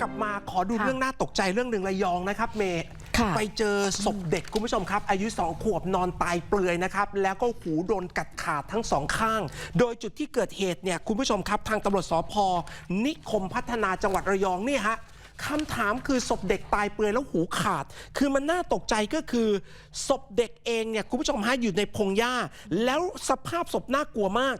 กลับมาขอดูค่ะ เรื่องน่าตกใจเรื่องหนึ่งระยองนะครับ เมย์ค่ะ ไปเจอศพเด็กคุณผู้ชมครับ อายุ 2 ขวบนอนตายเปลือยนะครับ แล้วก็หูโดนกัดขาดทั้งสองข้าง โดยจุดที่เกิดเหตุเนี่ยคุณผู้ชมครับ ทางตำรวจสพนิคมพัฒนาจังหวัดระยองเนี่ยฮะคำถามคือศพเด็กตายเปลือยแล้วหูขาด คือมันน่าตกใจก็คือศพเด็กเองเนี่ยคุณผู้ชมฮะอยู่ในพงหญ้า แล้วสภาพศพน่ากลัวมาก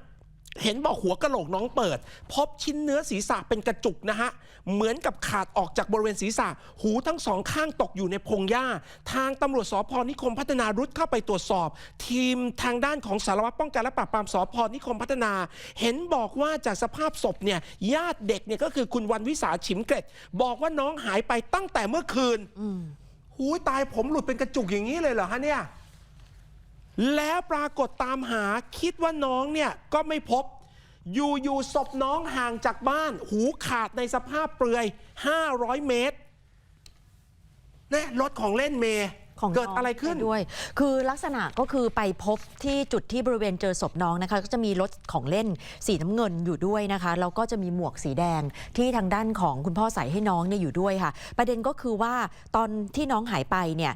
เห็นบอกหัวกะโหลกน้องเปิด พบชิ้นเนื้อศีรษะเป็นกระจุกนะฮะ เหมือนกับขาดออกจากบริเวณศีรษะ หูทั้งสองข้างตกอยู่ในพงหญ้า ทางตำรวจสพนิคมพัฒนารุดเข้าไปตรวจสอบ ทีมทางด้านของสารวัตรป้องกันและปราบปรามสพนิคมพัฒนา เห็นบอกว่าจากสภาพศพเนี่ยญาติเด็กเนี่ยก็คือคุณวันวิสาฉิมเกร็ดบอกว่าน้องหายไปตั้งแต่เมื่อคืนหูยตายผมหลุดเป็นกระจุกอย่างนี้เลยเหรอฮะเนี่ย แล้วปรากฏตามหาคิดว่าน้องเนี่ยก็ไม่พบ อยู่อยู่ศพน้องห่างจากบ้าน หูขาดในสภาพเปลือย 500 เมตรเนี่ยรถของเล่นเมย์ของเกิดอะไรขึ้นด้วย คือลักษณะก็คือไปพบที่จุดที่บริเวณเจอศพน้องนะคะ ก็จะมีรถของเล่นสีน้ำเงินอยู่ด้วยนะคะ แล้วก็จะมีหมวกสีแดงที่ทางด้านของคุณพ่อใส่ให้น้องเนี่ยอยู่ด้วยค่ะ ประเด็นก็คือว่าตอนที่น้องหายไปเนี่ย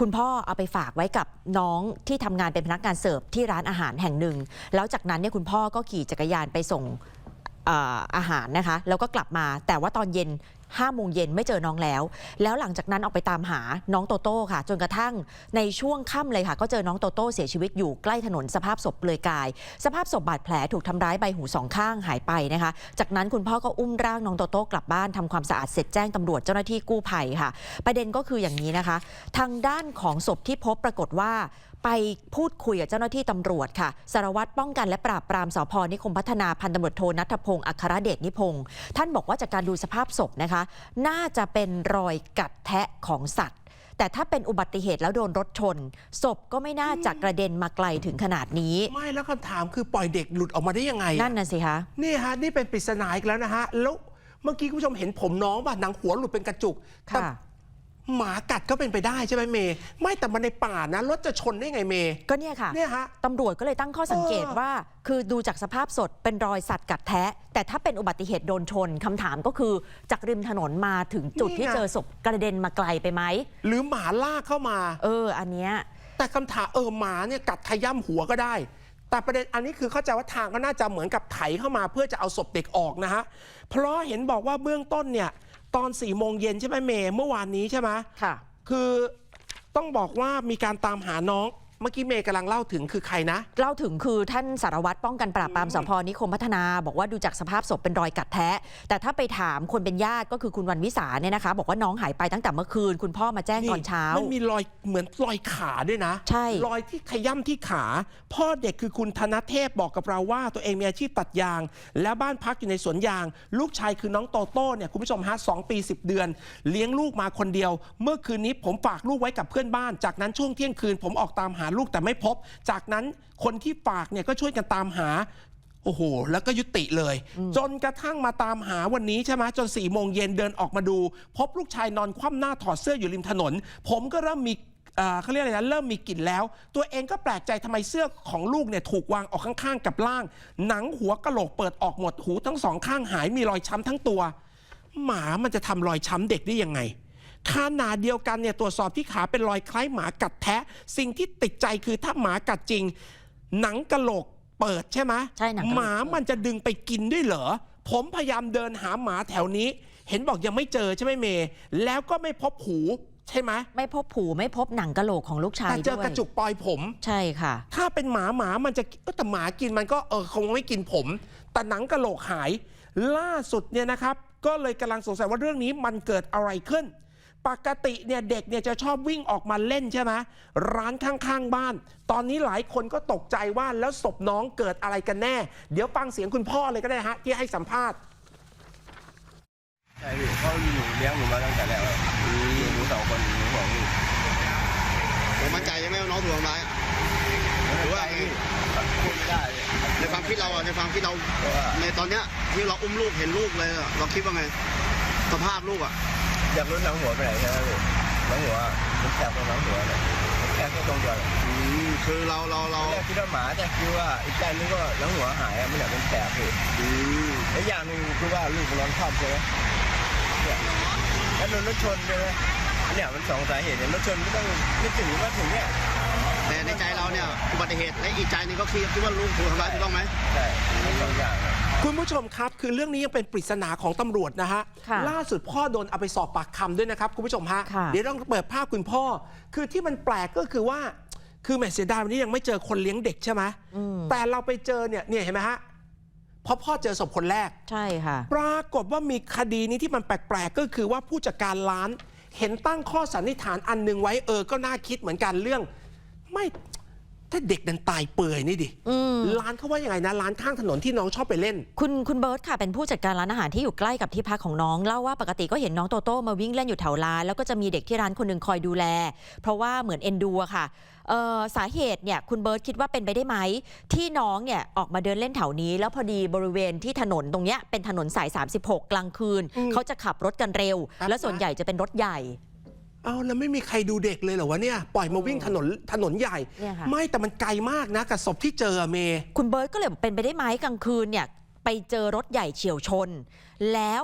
คุณพ่อเอาไปฝากไว้กับน้องที่ทำงานเป็นพนักงานเสิร์ฟที่ร้านอาหารแห่งหนึ่ง แล้วจากนั้นเนี่ยคุณพ่อก็ขี่จักรยานไปส่งเอ่ออาหารนะคะ แล้วก็กลับมา แต่ว่าตอนเย็น 5โมงเย็นไม่เจอน้องแล้ว แล้วหลังจากนั้นออกไปตามหาน้องโตโต้ค่ะ จนกระทั่งในช่วงค่ำเลยค่ะ ก็เจอน้องโตโต้เสียชีวิตอยู่ใกล้ถนนสภาพศพเปลือยกาย สภาพศพบาดแผลถูกทำร้ายใบหูสองข้างหายไปนะคะ จากนั้นคุณพ่อก็อุ้มร่างน้องโตโต้กลับบ้านทำความสะอาดเสร็จแจ้งตำรวจเจ้าหน้าที่กู้ภัยค่ะ ประเด็นก็คืออย่างนี้นะคะ ทางด้านของศพที่พบปรากฏว่า ไปพูดคุยกับเจ้าหน้าที่ตำรวจค่ะสารวัตรป้องกันและปราบปรามสพนิคมพัฒนาพันตำรวจโทนัทพงศ์อัครเดชนิพงศ์ท่านบอกว่าจากการดูสภาพศพนะคะ น่าจะเป็นรอยกัดแทะของสัตว์แต่ถ้าเป็นอุบัติเหตุแล้วโดนรถชน ศพก็ไม่น่าจะกระเด็นมาไกลถึงขนาดนี้ ไม่แล้วคำถามคือปล่อยเด็กหลุดออกมาได้ยังไงอะนั่นน่ะสิคะนี่ฮะนี่เป็นปริศนาอีกแล้วนะฮะแล้วเมื่อกี้คุณผู้ชมเห็นผมน้องป่ะหนังหัวหลุดเป็นกระจุกแต่ค่ะ หมากัดก็เป็นไปได้ใช่ไหมเมย์ไม่แต่มันในป่านะรถจะชนได้ไงเมย์ก็เนี่ยค่ะเนี่ยฮะ ตำรวจก็เลยตั้งข้อสังเกตเออว่า คือดูจากสภาพสดเป็นรอยสัตว์กัดแทะ แต่ถ้าเป็นอุบัติเหตุโดนชนคำถามก็คือจากริมถนนมาถึงจุดที่เจอศพกระเด็นมาไกลไปไหมหรือหมาลากเข้ามา เออ อันเนี้ย แต่คำถามเออหมาเนี่ยกัดขย้ำหัวก็ได้ แต่ประเด็นอันนี้คือเข้าใจว่าทางก็น่าจะเหมือนกับไถเข้ามาเพื่อจะเอาศพเด็กออกนะฮะ เพราะเห็นบอกว่าเบื้องต้นเนี่ย ตอน4ี่โมงเย็นใช่ไหมเมย์เมื่อวานนี้ใช่ไหมค่ะ คือต้องบอกว่ามีการตามหาน้อง เมื่อกี้เมย์กำลังเล่าถึงคือใครนะ เล่าถึงคือท่านสารวัตรป้องกันปราบปรามสพนิคมพัฒนา บอกว่าดูจากสภาพศพเป็นรอยกัดแทะแต่ถ้าไปถามคนเป็นญาติก็คือคุณวันวิสาเนี่ยนะคะ บอกว่าน้องหายไปตั้งแต่เมื่อคืน คุณพ่อมาแจ้งตอนเช้า มันมีรอยเหมือนรอยขาด้วยนะใช่รอยที่ขย้ำที่ขา พ่อเด็กคือคุณธนเทพบอกกับเราว่า ตัวเองมีอาชีพตัดยาง และบ้านพักอยู่ในสวนยาง ลูกชายคือน้องโตโต้เนี่ยคุณผู้ชมฮะสองปี 10 เดือน เลี้ยงลูกมาคนเดียว เมื่อคืนนี้ผมฝากลูกไว้กับเพื่อนบ้าน จากนั้นช่วงเที่ยงคืนผมออกตามหาลูกแต่ไม่พบ จากนั้นคนที่ฝากเนี่ยก็ช่วยกันตามหาโอ้โห แล้วก็ยุติเลย จนกระทั่งมาตามหาวันนี้ใช่ไหมจน4ี่โมงเย็นเดินออกมาดู พบลูกชายนอนคว่ำหน้าถอดเสื้ออยู่ริมถนน ผมก็เริ่มมีเอ่อเขาเรียกอะไรนะเริ่มมีกลิ่นแล้ว ตัวเองก็แปลกใจทำไมเสื้อของลูกเนี่ยถูกวางออกข้างๆ กับล่าง หนังหัวกะโหลกเปิดออกหมดหูทั้งสองข้างหายมีรอยช้ำทั้งตัว หมามันจะทำรอยช้ำเด็กได้ยังไง ขนาดเดียวกันเนี่ยตรวจสอบที่ขาเป็นรอยคล้ายหมากัดแทะ สิ่งที่ติดใจคือถ้าหมากัดจริง หนังกะโหลกเปิดใช่ไหมใช่หนังกะโหลก หมามันจะดึงไปกินด้วยเหรอ ผมพยายามเดินหาหมาแถวนี้ เห็นบอกยังไม่เจอใช่ไหมเมย์แล้วก็ไม่พบหูใช่ไหมไม่พบผูไม่พบหนังกะโหลกของลูกชายแต่เจอด้วยกระจุกปลอยผม ใช่ค่ะ ถ้าเป็นหมาหมามันจะเอ้อแต่หมากินมันก็เออคงไม่กินผม แต่หนังกะโหลกหาย ล่าสุดเนี่ยนะครับ ก็เลยกำลังสงสัยว่าเรื่องนี้มันเกิดอะไรขึ้น ปกติเนี่ยเด็กเนี่ยจะชอบวิ่งออกมาเล่นใช่ไหมร้านข้างๆบ้าน ตอนนี้หลายคนก็ตกใจว่าแล้วศพน้องเกิดอะไรกันแน่ เดี๋ยวฟังเสียงคุณพ่อเลยก็ได้ฮะที่ให้สัมภาษณ์ใช่พี่เขาอยู่เลี้ยงหนูมาตั้งแต่แรกแล้วหนูสองคนหนูสองลูกผมมั่นใจใช่ไหมว่าน้องถูกทำร้ายอะหรือว่าไงพูดไม่ได้เลยในความคิดเราอะในความคิดเราเพราะว่าในตอนเนี้ยที่เราอุ้มลูกเห็นลูกเลยอะเราคิดว่าไงสภาพลูกอะ อยากรู้หนังหัวไปไหนใช่ไหมพี่หนังหัวมันแสบตรงหนังหัวเลยแค่แค่ตรงเดียวเลยอืมคือเราเราเราแรกคิดว่าหมาแต่คิดว่าอีกใจนึงก็หนังหัวหายอะมันอยากเป็นแสบพี่อืมแล้วอย่างหนึ่งคือว่าลูกมันนอนคว่ำใช่ไหมนเนี่ยแล้วโดนรถชนใช่ไหมเนี่ยมันสองสาเหตุเนี่ยรถชนก็ต้องไม่ถึงว่าถึงเนี่ย แต่ในใจเราเนี่ยอุบัติเหตุและอีกใจหนึงก็คือคิดว่าลูกถูกทำร้ายถูกต้องไหม ใช่ทั้งสองอย่างครับ คุณผู้ชมครับ คือเรื่องนี้ยังเป็นปริศนาของตำรวจนะฮะ ค่ะล่าสุดพ่อโดนเอาไปสอบปากคำด้วยนะครับ คุณผู้ชมฮะ ค่ะ เดี๋ยวต้องเปิดภาพคุณพ่อ คือที่มันแปลกก็คือว่า คือแหม่เสียดายวันนี้ยังไม่เจอคนเลี้ยงเด็กใช่ไหมอืมแต่เราไปเจอเนี่ยเนี่ยเห็นไหมฮะเพราะพ่อเจอศพคนแรก ใช่ค่ะ ปรากฏว่ามีคดีนี้ที่มันแปลกๆ ก็คือว่าผู้จัดการร้าน เห็นตั้งข้อสันนิษฐานอันหนึ่งไว้เออก็น่าคิดเหมือนกันเรื่อง ไม่ถ้าเด็กดันตายเปื่อยนี่ดิอืม ร้านเขาว่ายังไงนะร้านข้างถนนที่น้องชอบไปเล่น คุณคุณเบิร์ตค่ะเป็นผู้จัดการร้านอาหารที่อยู่ใกล้กับที่พักของน้องเล่าว่าปกติก็เห็นน้องโตโต้มาวิ่งเล่นอยู่แถวร้าน แล้วก็จะมีเด็กที่ร้านคนหนึ่งคอยดูแล เพราะว่าเหมือนเอ็นดูอะค่ะเอ่อสาเหตุเนี่ยคุณเบิร์ตคิดว่าเป็นไปได้ไหม ที่น้องเนี่ยออกมาเดินเล่นแถวนี้ แล้วพอดีบริเวณที่ถนนตรงเนี้ยเป็นถนนสาย 36 กลางคืน อืมเขาจะขับรถกันเร็ว ครับ และส่วนใหญ่จะเป็นรถใหญ่ เอาแล้วไม่มีใครดูเด็กเลยเหรอวะเนี่ยปล่อยมาวิ่งถนนถนนใหญ่ เนี่ยค่ะ ไม่แต่มันไกลมากนะกับศพที่เจออะเมย์คุณเบิร์ตก็เลยบอกเป็นไปได้ไหมกลางคืนเนี่ยไปเจอรถใหญ่เฉียวชน แล้ว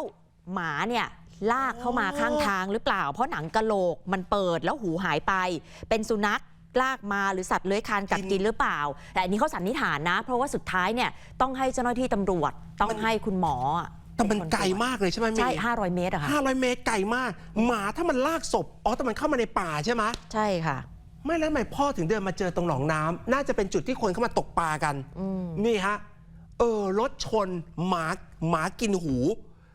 หมาเนี่ยลากเข้ามาข้างทางหรือเปล่า เพราะหนังกะโหลกมันเปิดแล้วหูหายไป เป็นสุนัขลากมาหรือสัตว์เลื้อยคลานกัดกินหรือเปล่า แต่อันนี้เขาสันนิษฐานนะ เพราะว่าสุดท้ายเนี่ยต้องให้เจ้าหน้าที่ตำรวจต้องให้คุณหมออะ แต่มันไกลมากเลยใช่ไหมเมใช่ย์500 เมตรอะค่ะ ห้าร้อยเมตรไกลมาก หมาถ้ามันลากศพอ๋อแต่มันเข้ามาในป่าใช่ไหมใช่ค่ะ ไม่แล้วทำไมพ่อถึงเดินมาเจอตรงหนองน้ำน่าจะเป็นจุดที่คนเข้ามาตกปลากัน อืม นี่ฮะ เออรถชนหมาหมากินหู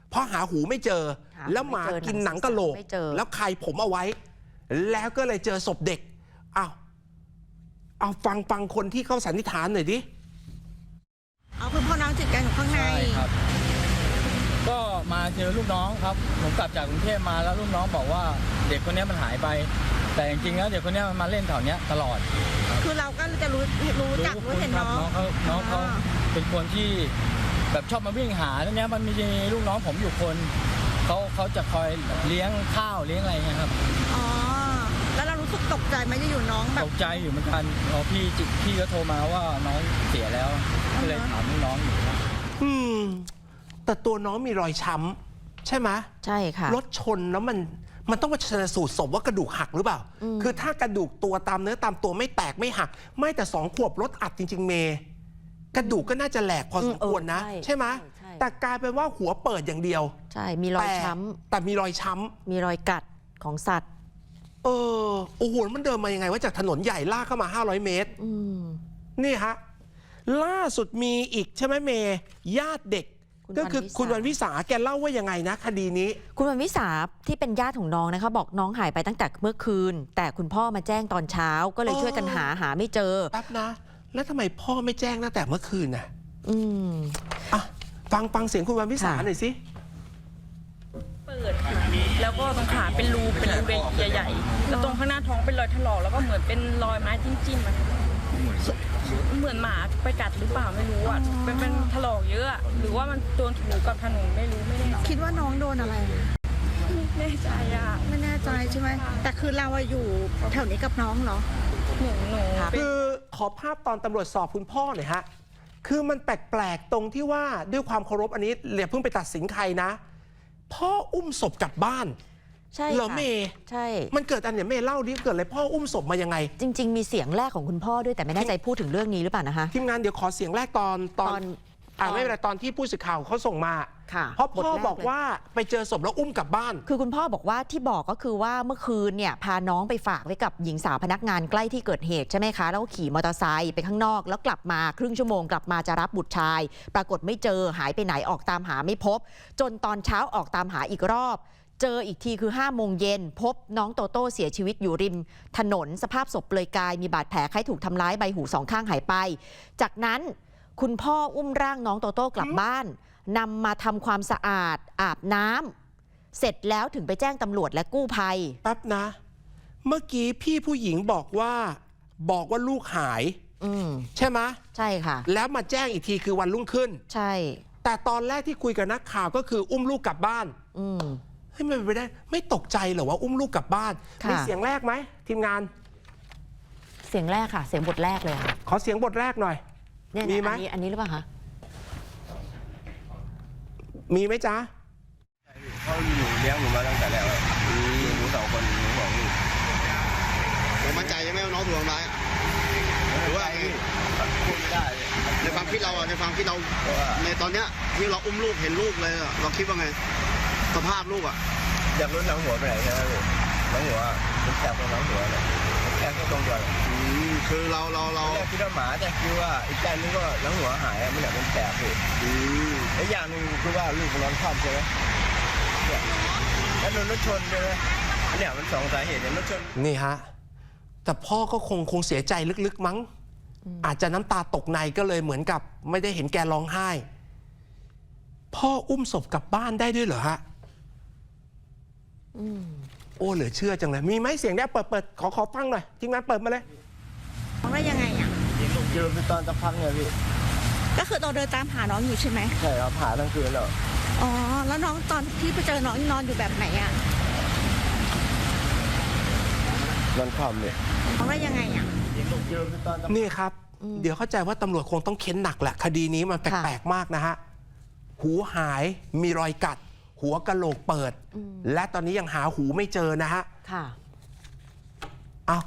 เพราะหาหูไม่เจอ หาแล้วหมากินหนังกะโหลก ไม่เจอ แล้วใครผมเอาไว้ แล้วก็เลยเจอศพเด็กอ้าวเอาฟังฟังคนที่เขาสันนิษฐานหน่อยดิ เอาคุณพ่อน้องจิตใจอยู่ข้างใน ใช่ครับ ก็มาเจอลูกน้องครับผมกลับจากกรุงเทพมาแล้วลูกน้องบอกว่าเด็กคนนี้มันหายไป แต่จริงๆแล้วเด็กคนนี้มันมาเล่นแถวเนี้ยตลอดคือเราก็จะรู้รู้จักรู้เห็นครับน้องน้องเขาน้องเขาอ่าเป็นคนที่แบบชอบมาวิ่งหาแล้วเนี้ยมันมีลูกน้องผมอยู่คนเขาเขาจะคอยเลี้ยงข้าวเลี้ยงอะไรเงี้ยครับอ๋อแล้วเรารู้สึกตกใจไหมจะอยู่น้องแบตบกใจอยู่เหมือนกันพอพี่จิพี่ก็โทรมาว่าน้องเสียแล้วก็เลยถามลูกน้องอยู่อืม แต่ตัวน้องมีรอยช้ำใช่ไหมใช่ค่ะ รถชนแล้วมันมันต้องมาชนสูตรศพว่ากระดูกหักหรือเปล่า อืม คือถ้ากระดูกตัวตามเนื้อตามตัวไม่แตกไม่หัก ไม่แต่สองขวบรถอัดจริง ๆ เม กระดูกก็น่าจะแหลกพอสมควรนะ เออใช่ใช่ไหมใช่ใช่ แต่กลายเป็นว่าหัวเปิดอย่างเดียวใช่มีรอยแต่ช้แต่มีรอยช้ำมีรอยกัดของสัตว์ำเออโอ้โหมันเดินมายังไงว่าจากถนนใหญ่ลากเข้ามา 500 เมตร อืม นี่ฮะ ล่าสุดมีอีกใช่ไหมเมย์ญาติเด็ก คุณก็คือวันวิสา คุณวันวิสาแกเล่าว่ายังไงนะ คดีนี้ คุณวันวิสาที่เป็นญาติของน้องนะคะ บอกน้องหายไปตั้งแต่เมื่อคืน แต่คุณพ่อมาแจ้งตอนเช้าก็เลยอ๋อช่วยกันหาหาไม่เจอ แป๊บนะ แล้วทำไมพ่อไม่แจ้งตั้งแต่เมื่อคืนน่ะอืม อะฟังฟังเสียงคุณวันวิสาค่ะ หน่อยสิ เปิดค่ะแล้วก็ตรงขาเป็นรูเป็นรูใหญ่ๆแล้วตรงข้างหน้าท้องเป็นรอยถลอกแล้วก็เหมือนเป็นรอยไม้จิ้มๆอะค่ะ เหมือนหมาไปกัดหรือเปล่าไม่รู้อะเป็นเป็นถลอกเยอะอะหรือว่ามันโดนถูกับถนนไม่รู้ไม่แน่ใจคิดว่าน้องโดนอะไร ไม่แน่ใจอะไม่แน่ใจใช่ไหมแต่คือเราอะอยู่แถวนี้กับน้องเหรอ หนูหนูเป็นคือขอภาพตอนตำรวจสอบคุณพ่อหน่อยฮะ คือมันแปลกๆตรงที่ว่าด้วยความเคารพอันนี้อย่าเพิ่งไปตัดสินใครนะ พ่ออุ้มศพกลับบ้าน ใช่เหรอค่ะเมย์ใช่ มันเกิดอันเนี่ยเมย์เล่าดิเกิดอะไรพ่ออุ้มศพมายังไง จริง ๆ มีเสียงแรกของคุณพ่อด้วยแต่ไม่แน่ใจพูดถึงเรื่องนี้หรือเปล่านะคะ ทีมงานเดี๋ยวขอเสียงแรกตอนตอนตอนอ่าตอนไม่เป็นไรตอนที่ผู้สื่อข่าวเขาส่งมาค่ะเพราะพ่อบทแรบอกเลยว่าไปเจอศพแล้วอุ้มกลับบ้าน คือคุณพ่อบอกว่าที่บอกก็คือว่าเมื่อคืนเนี่ยพาน้องไปฝากไว้กับหญิงสาวพนักงานใกล้ที่เกิดเหตุใช่ไหมคะ แล้วก็ขี่มอเตอร์ไซค์ไปข้างนอก แล้วกลับมาครึ่งชั่วโมงกลับมาจะรับบุตรชาย ปรากฏไม่เจอหายไปไหนออกตามหาไม่พบ จนตอนเช้าออกตามหาอีกรอบ เจออีกทีคือ5้าโมงเย็นพบน้องโตโต้เสียชีวิตอยู่ริม ถนนสภาพศพเปลือยกายมีบาดแผลคล้ายถูกทำร้ายใบหูสองข้างหายไป จากนั้นคุณพ่ออุ้มร่างน้องโตโต้กลับบ้านนำมาทำความสะอาดอาบน้ำเสร็จแล้วถึงไปแจ้งตำรวจและกู้ภัย แป๊บนะ เมื่อกี้พี่ผู้หญิงบอกว่า บอกว่าลูกหาย อืมใช่ไหมใช่ค่ะ แล้วมาแจ้งอีกทีคือวันรุ่งขึ้น ใช่ แต่ตอนแรกที่คุยกับนักข่าวก็คืออุ้มลูกกลับบ้าน อืมเฮ้ยมันเป็นไปได้ ไม่ตกใจเหรอว่าอุ้มลูกกลับบ้าน ค่ะ มีเสียงแรกไหมทีมงาน เสียงแรกค่ะ เสียงบทแรกเลยค่ะขอเสียงบทแรกหน่อย เนี่ยมีนะไหม อันนี้อันนี้หรือเปล่าคะ มีไหมจ๊ะ เขาอยู่เลี้ยงหนูมาตั้งแต่แรกแล้วหนูสองคนหนูสองลูกเรามั่นใจใช่ไหมว่าน้องถูกทำร้ายอะหรือว่าไงพูดไม่ได้เลยในความคิดเราอะในความคิดเรา เพราะว่าในตอนเนี้ยที่เราอุ้มลูกเห็นลูกเลยอะเราคิดว่าไง สภาพลูกอะอยากรู้หลังหัวไปไหนใช่ไหมพี่หลังหัวมันแตกตรงหลังหัวเลยแตกแค่ตรงเดียวเลยอืมคือเราเราเราตอนแรกคิดว่าหมาแต่คิดว่าอีกใจนึงก็หลังหัวหายอะมันอยากเป็นแตกพี่อืมและอย่างหนึ่งคือว่าลูกมันนอนคว่ำใช่ไหมเนี่ยแล้วโดนรถชนใช่ไหมอันเนี้ยมันสองสาเหตุเนี่ยรถชน นี่ฮะ แต่พ่อก็คงคงเสียใจลึกๆมั้ง อาจจะน้ำตาตกในก็เลยเหมือนกับ ไม่ได้เห็นแกร้องไห้ พ่ออุ้มศพกลับบ้านได้ด้วยเหรอฮะ โอ้เหลือเชื่อจังเลย มีไหมเสียงได้เปิดเปิดขอขอฟังหน่อยทีมงานเปิดมาเลยน้องได้ยังไงอะเจอไปตอนสักพักเนี่ยพี่ก็คือเราเดินตามหาน้องอยู่ใช่ไหมใช่ครับหาทั้งคืนแล้วอ๋อแล้วน้องตอนที่ไปเจอน้องนอนอยู่แบบไหนอะนอนคว่ำเลยน้องได้ยังไงอะเจอไปตอนสักนี่ครับ เดี๋ยวเข้าใจว่าตำรวจคงต้องเค้นหนักแหละ คดีนี้มันแปลกๆมากนะฮะ หูหายมีรอยกัด หัวกะโหลกเปิด และตอนนี้ยังหาหูไม่เจอนะฮะค่ะ